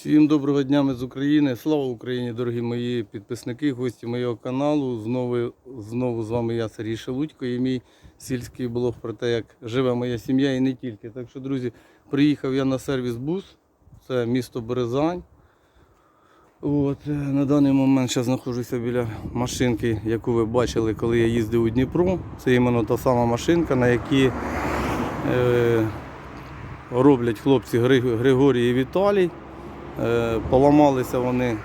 Всім доброго дня ми з України. Слава Україні, дорогі мої підписники, гості моєго каналу. Знову, знову з вами я, Сергій Шелудько, і мій сільський блог про те, як живе моя сім'я і не тільки. Так що, друзі, приїхав я на сервіс бус. Це місто Березань. От, е, на даний момент зараз знаходжуся біля машинки, яку ви бачили, коли я їздив у Дніпро. Це іменно та сама машинка, на якій е, роблять хлопці Григорій і Віталій. Е, Поламалися вони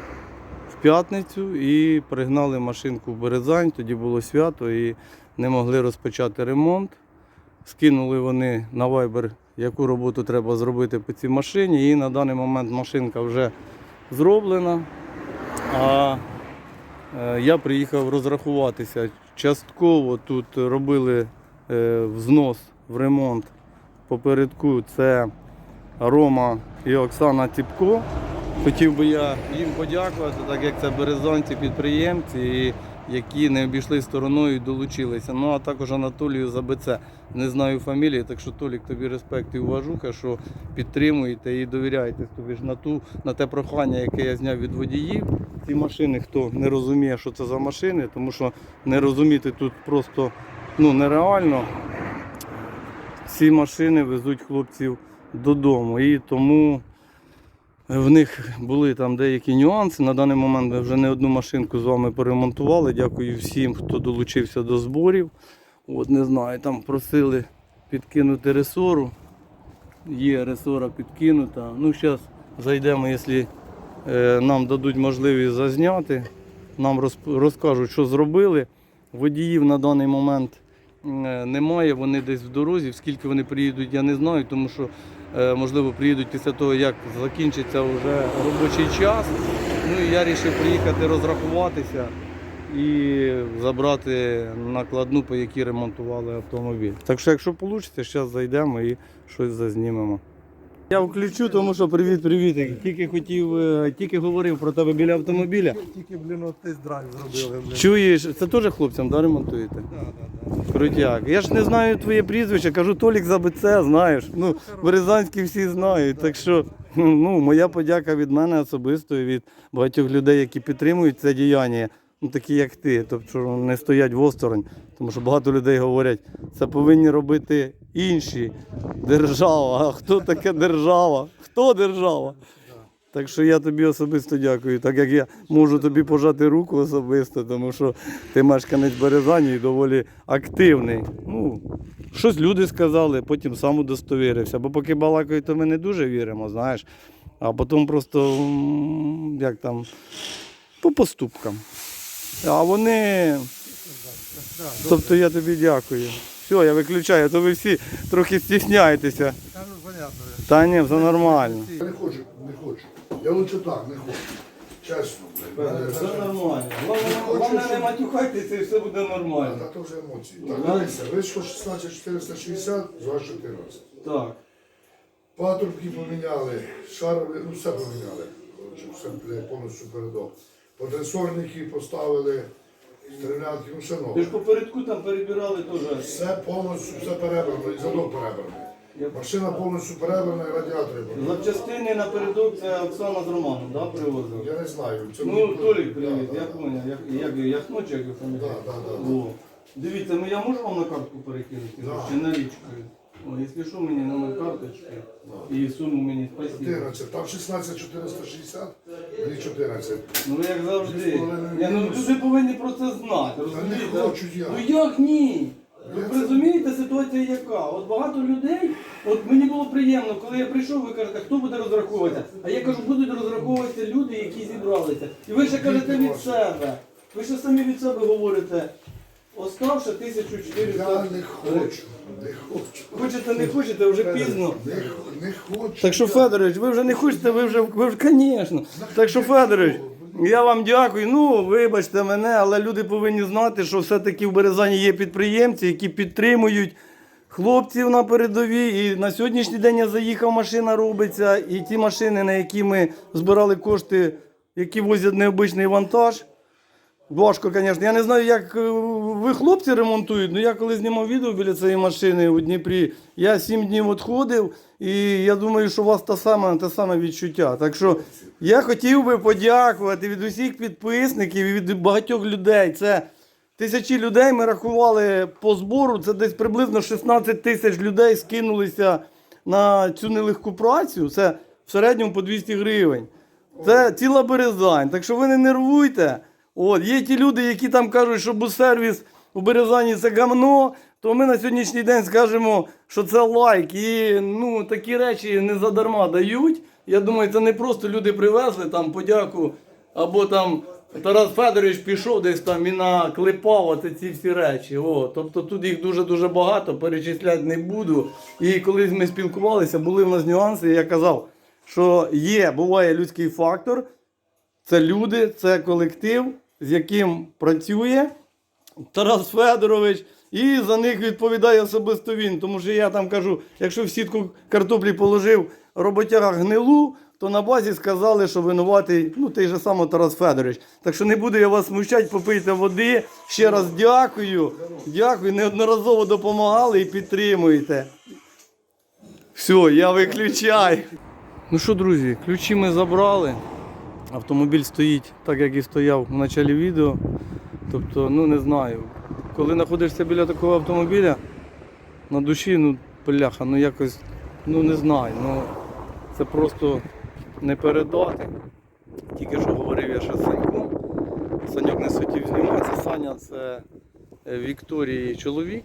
в п'ятницю і пригнали машинку в Березань. Тоді було свято і не могли розпочати ремонт. Скинули вони на Viber, яку роботу треба зробити по цій машині. І на даний момент машинка вже зроблена. А е, я приїхав розрахуватися. Частково тут робили е, взнос в ремонт попередку. Це Рома і Оксана Ціпко. Хотів би я їм подякувати, так як це березанці підприємці, які не обійшли стороною і долучилися. Ну а також Анатолію Забеце. Не знаю фамілії, так що Толік, тобі респект і уважуха, що підтримуєте і довіряєте тобі ж на ту на те прохання, яке я зняв від водіїв. Ці машини, хто не розуміє, що це за машини, тому що не розуміти тут просто ну, нереально. Ці машини везуть хлопців додому. І тому в них були там деякі нюанси. На даний момент ми вже не одну машинку з вами поремонтували. Дякую всім, хто долучився до зборів. От не знаю, там просили підкинути ресору. Є ресора підкинута. Ну, зараз зайдемо, якщо е, нам дадуть можливість зазняти. Нам розкажуть, що зробили. Водіїв на даний момент е, немає, вони десь в дорозі. Скільки вони приїдуть, я не знаю, тому що можливо приїдуть після того, як закінчиться вже робочий час. Ну і я вирішив приїхати розрахуватися і забрати накладну, по якій ремонтували автомобіль. Так що, якщо вийде, зараз зайдемо і щось зазнімемо. Я включу, тому що привіт, привіт. Тільки хотів, е, тільки говорив про тебе біля автомобіля. Тільки, блін, от тест-драйв зробили, блін. Чуєш, це теж хлопцям да, ремонтуєте? Да, да, да. Крутяк. Я ж не знаю твоє прізвище, кажу Толік за БЦ, знаєш. Ну, Березанські всі знають. Так що ну, моя подяка від мене особисто і від багатьох людей, які підтримують це діяння, ну такі як ти, тобто не стоять осторонь. Тому що багато людей говорять, це повинні робити інші. Держава. А хто таке держава? Хто держава? Так що я тобі особисто дякую, так як я можу тобі пожати руку особисто, тому що ти мешканець Березані і доволі активний. Ну, щось люди сказали, потім сам удостовірився. Бо поки балакають, то ми не дуже віримо, знаєш. А потім просто як там, по поступкам. А вони. Тобто я тобі дякую. Все, я виключаю, то ви всі трохи стісняєтеся. Та ну понятно. Та ні, все нормально. Я не хочу, не хочу. Я лучше так, не хочу. Чесно, блядь. Все нормально. хочу, Головне не матюхайтеся і все буде нормально. Та то вже емоції. Так, дивися, вийшло 16 460, за 14. Так. Патрубки поміняли, шарові, ну все поміняли. Коротше, все блядь, повністю передок. Подресорники поставили, стрілянки, ну все Ти нове. ж попередку там перебирали теж. Все повністю, все перебрано, і задок перебраний. Машина повністю перебрана і радіатори. перебрані. Запчастини напередок це Оксана з Романом, да, привозила? Я не знаю. Це Ну, мені- Толік, привіт, да, я да. поняв. Як, як, Яхночі, як ви фамілія? Да, да, да, да. О. Дивіться, ну я можу вам на картку перекинути? Да. Чи налічкою? О, якщо що, мені номер карточки і суму мені спасибо. 14. Там 16 460, мені 14. Ну як завжди. Ні, ну люди повинні про це знати, розумієте? не хочу я. Ну як ні? Ви Я це- розумієте ситуація яка? От багато людей, от мені було приємно, коли я прийшов, ви кажете, хто буде розраховуватися? А я кажу, будуть розраховуватися люди, які зібралися. І ви ще кажете від себе. Ви ще самі від себе говорите. Оставши 1400. Я не хочу, не хочу. Хочете, не хочете, вже пізно. Не, не хочу. Так що. Федорович, ви вже не хочете, ви вже, ви вже, звісно. Так що, Федорович, я вам дякую. Ну, вибачте мене, але люди повинні знати, що все-таки в Березані є підприємці, які підтримують хлопців на передовій. І на сьогоднішній день я заїхав, машина робиться. І ті машини, на які ми збирали кошти, які возять необичний вантаж, Важко, звісно. Я не знаю, як е, ви хлопці ремонтують, але я коли знімав відео біля цієї машини у Дніпрі, я сім днів відходив, і я думаю, що у вас те саме, те саме відчуття. Так що я хотів би подякувати від усіх підписників і від багатьох людей. Це тисячі людей ми рахували по збору. Це десь приблизно 16 тисяч людей скинулися на цю нелегку працю. Це в середньому по 200 гривень. Це ціла Березань. Так що ви не нервуйте. От, є ті люди, які там кажуть, що бус-сервіс у Березані це гамно, то ми на сьогоднішній день скажемо, що це лайк. І ну, такі речі не задарма дають. Я думаю, це не просто люди привезли там подяку, або там Тарас Федорович пішов десь там і наклепав оце ці всі речі. О, тобто тут їх дуже-дуже багато, перечисляти не буду. І колись ми спілкувалися, були в нас нюанси, я казав, що є, буває людський фактор. Це люди, це колектив, з яким працює Тарас Федорович, і за них відповідає особисто він. Тому що я там кажу, якщо в сітку картоплі положив роботяга гнилу, то на базі сказали, що винуватий ну, той же самий Тарас Федорович. Так що не буду я вас смущати, попийте води. Ще раз дякую. Дякую, неодноразово допомагали і підтримуєте. Все, я виключаю. Ну що, друзі, ключі ми забрали. Автомобіль стоїть так, як і стояв в початку відео. Тобто, ну не знаю. Коли знаходишся біля такого автомобіля, на душі, ну, бляха, ну якось, ну не знаю. Ну, це просто не передати. Тільки що говорив я ще з Саньком. Саньок не хотів зніматися. Саня це е, Вікторії чоловік,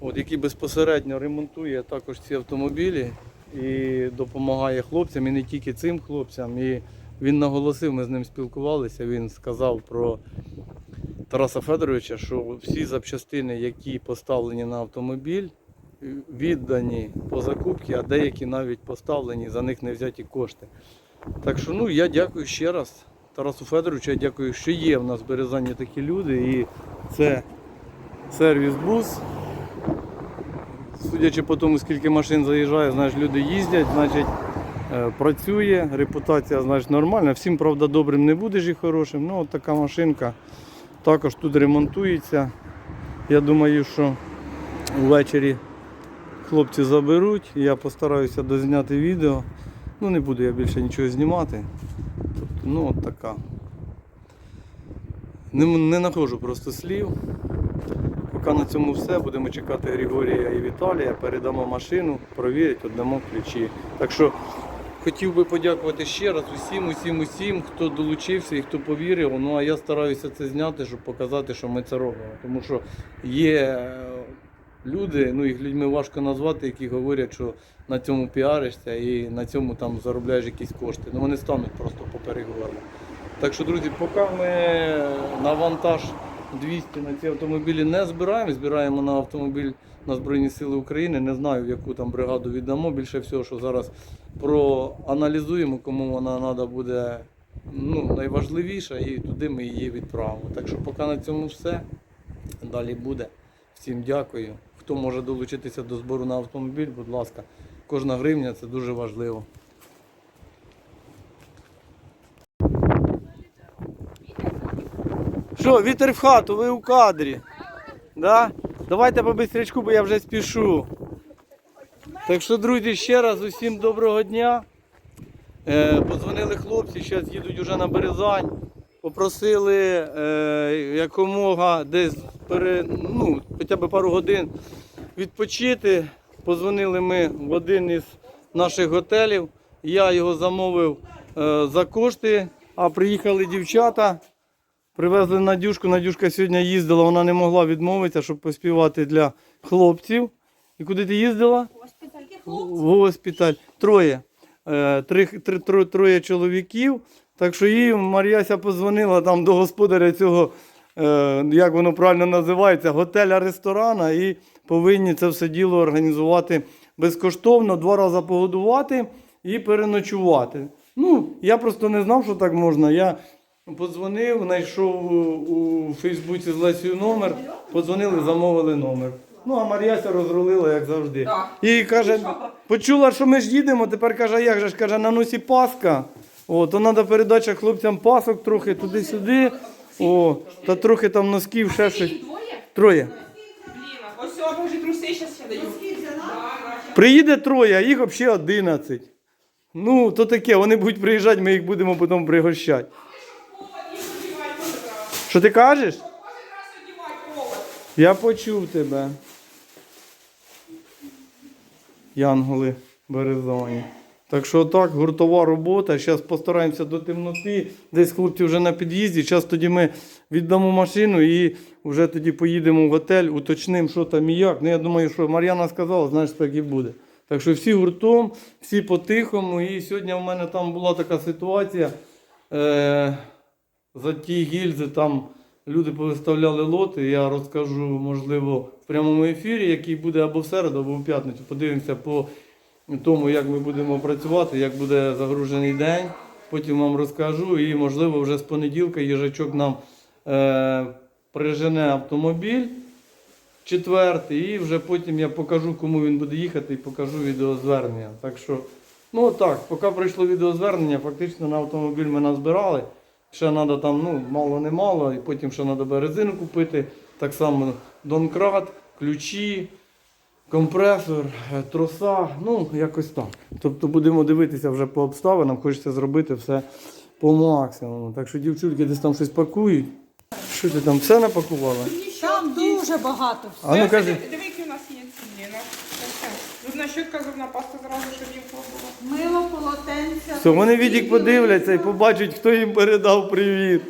от, який безпосередньо ремонтує також ці автомобілі і допомагає хлопцям, і не тільки цим хлопцям. І він наголосив, ми з ним спілкувалися, він сказав про Тараса Федоровича, що всі запчастини, які поставлені на автомобіль, віддані по закупці, а деякі навіть поставлені, за них не взяті кошти. Так що ну, я дякую ще раз Тарасу Федоровичу, я дякую, що є в нас в Березані такі люди. І це сервіс бус. Судячи по тому, скільки машин заїжджає, знаєш, люди їздять, значить працює, репутація значить, нормальна. Всім, правда, добрим не будеш і хорошим. Ну, от така машинка також тут ремонтується. Я думаю, що ввечері хлопці заберуть. Я постараюся дозняти відео. Ну, не буду я більше нічого знімати. Тобто, ну, от така. Не, не знаходжу просто слів. Поки на цьому все. Будемо чекати Григорія і Віталія. Передамо машину, провірять, віддамо ключі. Так що хотів би подякувати ще раз усім, усім, усім, хто долучився і хто повірив. Ну а я стараюся це зняти, щоб показати, що ми це робимо. Тому що є е, люди, ну їх людьми важко назвати, які говорять, що на цьому піаришся і на цьому там заробляєш якісь кошти. Ну вони стануть просто поперек горла. Так що, друзі, поки ми на вантаж 200 на ці автомобілі не збираємо, збираємо на автомобіль на Збройні Сили України. Не знаю, в яку там бригаду віддамо. Більше всього, що зараз проаналізуємо, кому вона треба буде ну, найважливіша, і туди ми її відправимо. Так що поки на цьому все. Далі буде. Всім дякую. Хто може долучитися до збору на автомобіль, будь ласка, кожна гривня це дуже важливо. Що, вітер в хату, ви у кадрі. Да? Давайте по бистрячку, бо я вже спішу. Так що, друзі, ще раз усім доброго дня. Е, подзвонили хлопці, зараз їдуть уже на Березань. Попросили е, якомога десь пере, ну, хоча б пару годин відпочити. Позвонили ми в один із наших готелів. Я його замовив е, за кошти, а приїхали дівчата. Привезли Надюшку. Надюшка сьогодні їздила, вона не могла відмовитися, щоб поспівати для хлопців. І куди ти їздила? Госпіталь В госпіталь. Троє. Е, Три, три, троє чоловіків. Так що їй Мар'яся позвонила там до господаря цього, е, як воно правильно називається, готеля ресторана і повинні це все діло організувати безкоштовно, два рази погодувати і переночувати. Ну, я просто не знав, що так можна. Я подзвонив, знайшов у, у Фейсбуці з Лесією номер, подзвонили, замовили номер. Ну, а Мар'яся розрулила, як завжди. Так. І каже, почула, що ми ж їдемо, тепер каже, «А як же ж каже, на носі Пасха. О, то треба передача хлопцям пасок трохи туди-сюди. О, та трохи там носків, ще щось. Троє. Блін, ось о, вже труси зараз ще даю. Приїде троє, а їх взагалі 11. Ну, то таке, вони будуть приїжджати, ми їх будемо потім пригощати. Що ти кажеш? Я почув тебе. Янголи березані. Так що так, гуртова робота. Зараз постараємося до темноти. Десь хлопці вже на під'їзді. Зараз тоді ми віддамо машину і вже тоді поїдемо в готель, уточнимо, що там і як. Ну я думаю, що Мар'яна сказала, знаєш, так і буде. Так що всі гуртом, всі по-тихому. І сьогодні в мене там була така ситуація. Е- за ті гільзи там люди повиставляли лоти. Я розкажу, можливо, в прямому ефірі, який буде або в середу, або в п'ятницю. Подивимося по тому, як ми будемо працювати, як буде загружений день. Потім вам розкажу. І, можливо, вже з понеділка їжачок нам е, прижене автомобіль четвертий, і вже потім я покажу, кому він буде їхати, і покажу відеозвернення. Так що, ну так, поки прийшло відеозвернення, фактично на автомобіль ми назбирали. Ще треба там, ну, мало не мало, і потім ще треба резину купити. Так само донкрат, ключі, компресор, е, троса, ну, якось так. Тобто будемо дивитися вже по обставинам, хочеться зробити все по максимуму. Так що дівчульки десь там щось пакують. Що ти там все напакувала? Там дуже багато. А ну кажи. Диви, які у нас є ціни. на все. Зубна щітка, зубна паста зразу, щоб їм було. Мило, полотенця. Все, вони відік подивляться і побачать, хто їм передав привіт.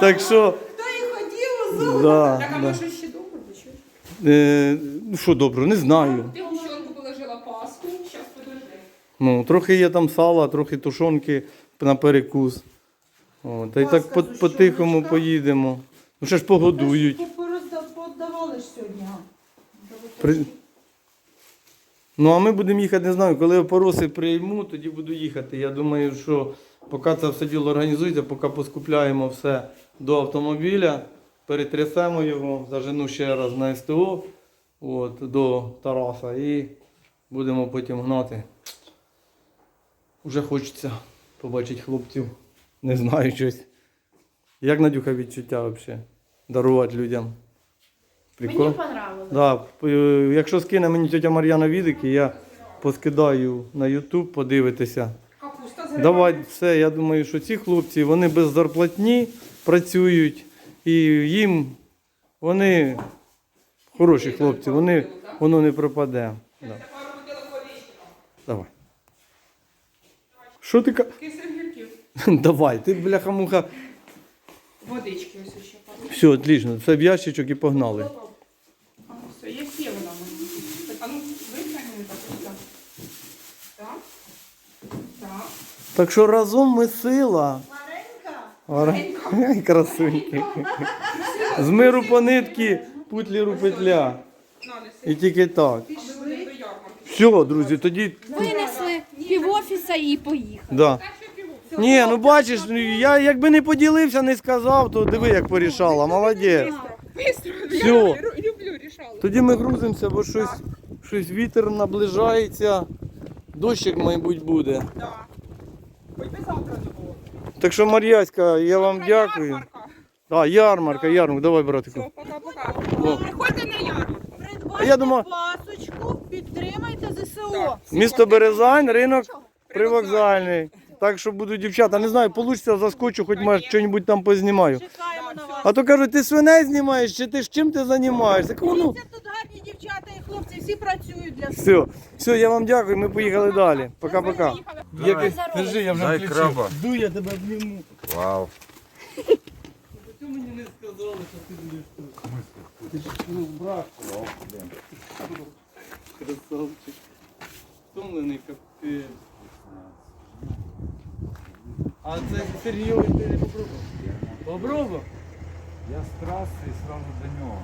Так що, Хто і хотів у зуб. да, Так, а да. може ще добре, чи що? Е, ну що добре, не знаю. Ти гущонку положила пасту, зараз подожди. Ну, трохи є там сала, трохи тушонки на перекус. О, та й так по- Паска, по-тихому поїдемо. Ну ще ж погодують. Подавали ж сьогодні. а? При... Ну, а ми будемо їхати, не знаю, коли опороси прийму, тоді буду їхати. Я думаю, що поки це все діло організується, поки поскупляємо все до автомобіля, перетрясемо його, зажену ще раз на СТО от, до Тараса і будемо потім гнати. Уже хочеться побачити хлопців. Не знаю щось. Як Надюха відчуття взагалі? Дарувати людям. Прикол? Мені. Да, е, якщо скине мені тетя Мар'яна відики, я поскидаю на YouTube, подивитися. Капуста Давай, все, я думаю, що ці хлопці вони без зарплатні працюють і їм вони хороші хлопці, вони, воно не пропаде. Да. Давай. Що ти ка. Давай, ти бляха-муха. Водички ось ще. Все, отлично. Це в ящичок і погнали. А, ну все, є є вона. в мене. А ну, витягни так, ось так. Так. Так. Так що разом ми сила. Маленька. Ара- красуньки. З миру по нитки, путліру петля. І тільки так. Все, друзі, тоді. Винесли півофіса і поїхали. Да. Ні, ну бачиш, я якби не поділився, не сказав, то диви, як порішала. Молодець. Рішали. Тоді ми грузимося, бо щось, щось вітер наближається. Дощик, мабуть, буде. Да. Хоч завтра не було. Так що, Мар'яська, я вам дякую. Ярмарка. А, ярмарка, ярмарка, давай, братику. Все, пока-пока. Приходьте на ярмарку. А я думав- пасочку, підтримайте ЗСУ. Місто Березань, ринок привокзальний. Так що буду дівчата, не знаю, вийде, заскочу, хоч може щось там познімаю. Чекаємо на вас. А то кажуть, ти свиней знімаєш, чи ти ж чим ти займаєшся? Кажу, ну, Дивіться, і хлопці, всі працюють для все, все, я вам дякую, ми поїхали далі. Пока-пока. Поїхали. Держи, я вже Дай включив. краба. Ду, я тебе обніму. Вау. Ти мені не сказали, що ти будеш тут. Ти ж ну, брат. Красавчик. Втомлений капець. А це Сергійович ти не попробував? Попробував? Я з траси і сразу до нього.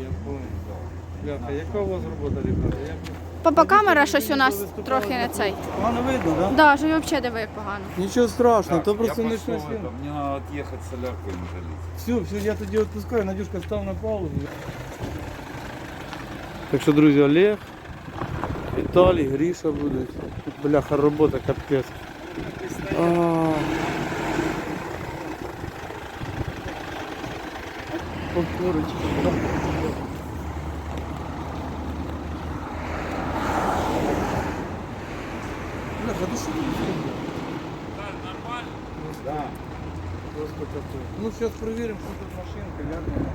Я понял. Бляха, яка у вас робота, ребята? Папа камера щось у нас трохи не цей. Погано видно, так? Да? Да, ж взагалі диви як погано. Нічого страшного, то просто не щось. мне надо отъехать солярку им залить. Все, все, я тоді відпускаю, Надюшка став на паузу. Так що, друзі, Олег, Віталій, Гріша будуть. Бляха, робота капець. А. сейчас проверим, что тут машинка, як вона.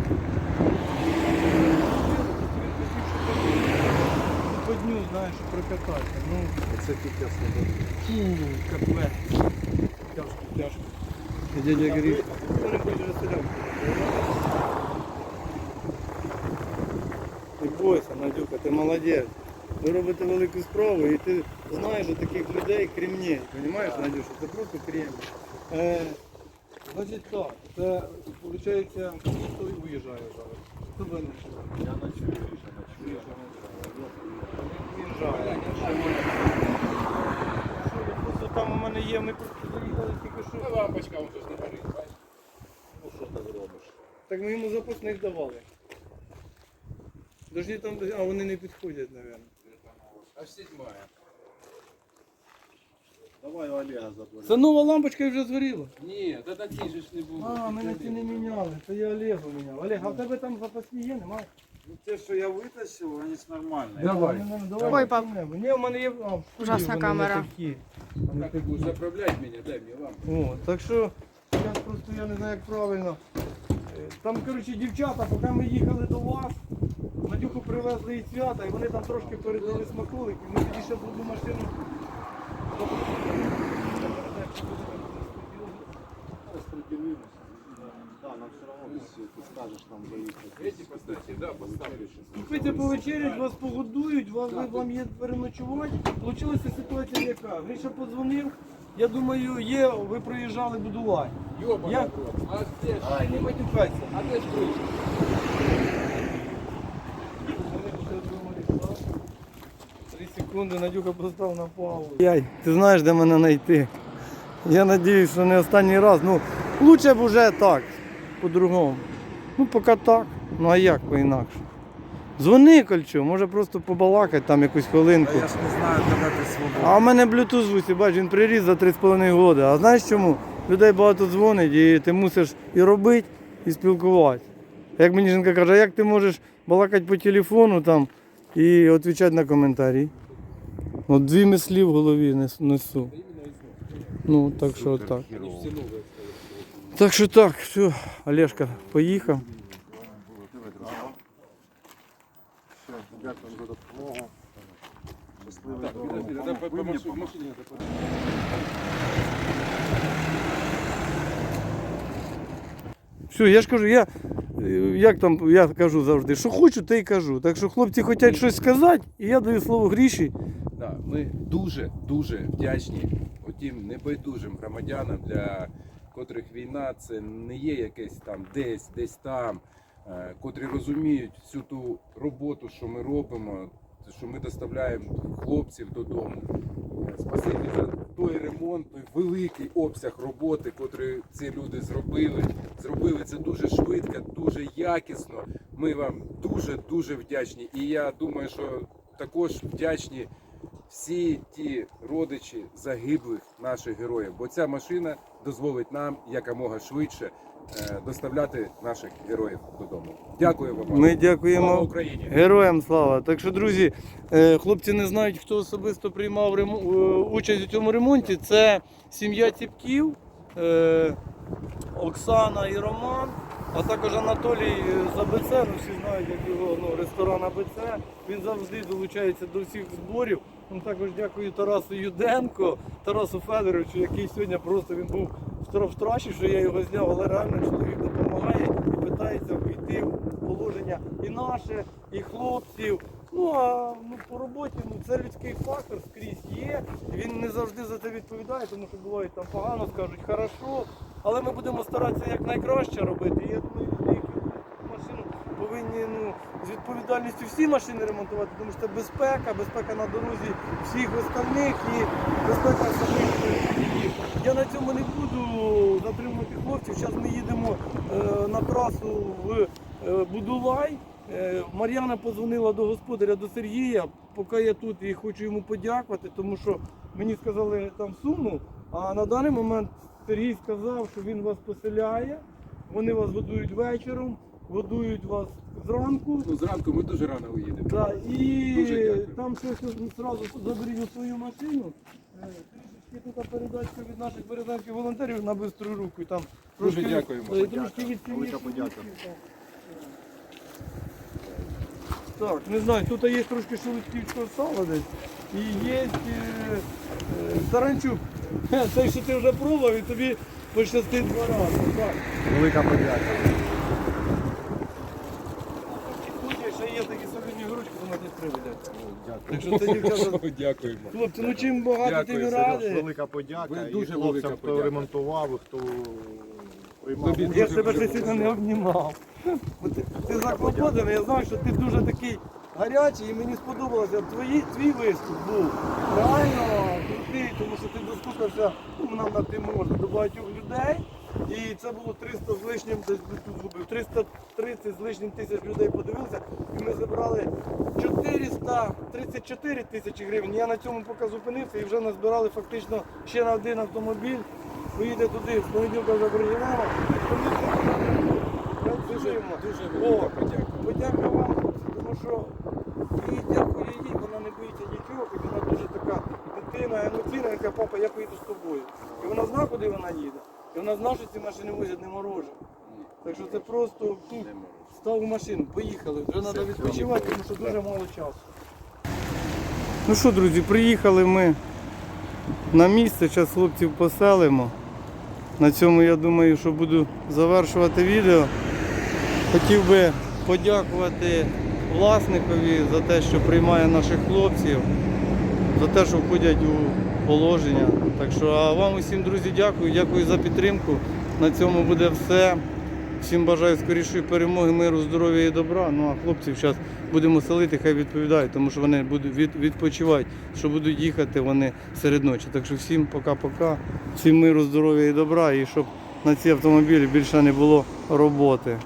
Ну, По дню, знаєш, прокатати. Ну, Це тільки свобода. фу, капець. Тяжко, тяжко. І дядя Гриш. Вони хочуть розселянку. Не бойся, Надюха, ти молодець. Ви робите велику справу і ти знаєш, що таких людей кремней. Розумієш, Надюша, це просто кремінь. Значить так, це виходить, хто виїжджає зараз? Хто винен? Я ночую, Гриша, ночую. Виїжджає. Просто там у мене є, ми просто заїхали тільки що. Лампочка вже ж не горить, бачиш? Ну що ти зробиш? Так ми йому запасних давали. Дожді там, а вони не підходять, мабуть. Аж седьмая. Давай Олега заплати. Це нова лампочка і вже згоріла. Ні, та на цій же ж не було. А, ми на ці не міняли. Це я Олегу міняв. Олег, а в тебе там запасні є, немає? Ну те, що я витащив, вони ж нормальні. Давай. Ой, пап. Ні, у мене є. А, Ужасна вони не камера. такі. Так ти будеш заправляти мене, дай мені лампу. О, так що зараз просто я не знаю, як правильно. Е, Там, коротше, дівчата, поки ми їхали до вас, Надюху привезли із свята, і вони там трошки передали смаколики. Ми тоді ще в одну машину. Купите повечерять, вас погодують, вас, вам є переночувати. Получилася ситуація яка? Гриша подзвонив, я думаю, є, ви проїжджали Будулай. Ёбаный Я-? Ай, не матюкайся. А де ж кришка? Три секунди, Надюха постав на паузу. Яй, ти знаєш, де мене знайти. Я сподіваюся, що не останній раз. Ну, лучше б уже так, по-другому. Ну, поки так. Ну а як по-інакше? Дзвони, Кольчо, може просто побалакати там якусь хвилинку. Я ж не знаю, коли ти свободний. А в мене Bluetooth в усі, бач, він приріс за 3,5 роки. А знаєш чому? Людей багато дзвонить і ти мусиш і робити, і спілкуватися. Як мені жінка каже, а як ти можеш балакати по телефону там і відповідати на коментарі? От дві мислі в голові несу. Ну, так що так. Так що так, все, Олешка поїхав. Все, я ж кажу, я як там я кажу завжди, що хочу, те й кажу. Так що хлопці хочуть щось сказати, і я даю слово Гріші. Да, ми дуже дуже вдячні отім небайдужим громадянам, для котрих війна це не є якесь там десь, десь там, е, котрі розуміють всю ту роботу, що ми робимо, що ми доставляємо хлопців додому. Е, Спасибі за той ремонт, той великий обсяг роботи, котрий ці люди зробили. Зробили це дуже швидко, дуже якісно. Ми вам дуже дуже вдячні. І я думаю, що також вдячні всі ті родичі загиблих наших героїв, бо ця машина дозволить нам якомога швидше е, доставляти наших героїв додому. Дякую вам. Ми дякуємо Слава Україні! героям слава. Так що, друзі, е, хлопці не знають, хто особисто приймав е, участь у цьому ремонті. Це сім'я Ціпків, Оксана і Роман, а також Анатолій з АБЦ. Ну, всі знають, як його ну, ресторан АБЦ. Він завжди долучається до всіх зборів. Також дякую Тарасу Юденко, Тарасу Федоровичу, який сьогодні просто він був в тра- траші, що я його зняв, але реально чоловік допомагає і питається війти в положення і наше, і хлопців. Ну а ну, по роботі ну, це людський фактор скрізь є. Він не завжди за це відповідає, тому що бувають там погано, скажуть хорошо. Але ми будемо старатися як найкраще робити. Я думаю, люди, які роблять машину, повинні ну, з відповідальністю всі машини ремонтувати, тому що це безпека, безпека на дорозі всіх остальних і безпека самих водіїв. Я на цьому не буду затримувати хлопців. Зараз ми їдемо е, на трасу в е, Будулай. Е, Мар'яна подзвонила до господаря до Сергія, поки я тут і хочу йому подякувати, тому що мені сказали там суму, а на даний момент Сергій сказав, що він вас поселяє, вони вас годують вечором годують вас зранку. Ну, зранку ми дуже рано уїдемо. Да, і Дуже дякую. там щось одразу заберіть у свою машину. Е, Трішечки тут передачка від наших березанських волонтерів на бистру руку. І там Дуже трошки, дякуємо. е, Трошки від Велика подяка. Так, не знаю, тут є трошки шелудьківського сала десь. І є е, е, таранчук. Хе, Цей, що ти вже пробував, і тобі пощастить два рази. Так. Велика подяка. Тут є ще є такі солідні грудки, вона десь приведе. Так що. Дякуємо. Хлопці, ну чим багато Дякую, тим Сереж, ради. Велика подяка. Ви і дуже хлопцям, велика хто подяка. ремонтував, хто приймав. Тобі. Я дуже, тебе ще сильно не обнімав. Бо Ти, ти заклопотаний, я знаю, що ти дуже такий гарячий і мені сподобалося. Твої, твій виступ був реально крутий, тому що ти дослухався, ну нам на ти можна, до багатьох людей. І це було 300 з лишнім, десь тут згубив, 330 з лишнім тисяч людей подивилися, і ми забрали 434 тисячі гривень. Я на цьому поки зупинився і вже назбирали фактично ще на один автомобіль. Поїде туди, з понеділка вже приїдемо. Дуже О, велика подяка. Подяка вам, тому що і дякую їй, вона не боїться нічого, хоч вона дуже така дитина, емоційна, яка папа, я поїду з тобою. І вона знає, куди вона їде. І вона знає, що ці машини возять не мороже. Так що це просто ну, став у машину, поїхали. Вже треба відпочивати, тому що дуже мало часу. Ну що, друзі, приїхали ми на місце, зараз хлопців поселимо. На цьому я думаю, що буду завершувати відео. Хотів би подякувати власникові за те, що приймає наших хлопців, за те, що входять у положення. Так що, а вам усім, друзі, дякую, дякую за підтримку. На цьому буде все. Всім бажаю скорішої перемоги, миру, здоров'я і добра. Ну а хлопців зараз будемо селити, хай відповідають, тому що вони будуть від, відпочивати, що будуть їхати вони серед ночі. Так що всім пока-пока, всім миру, здоров'я і добра, і щоб на ці автомобілі більше не було роботи.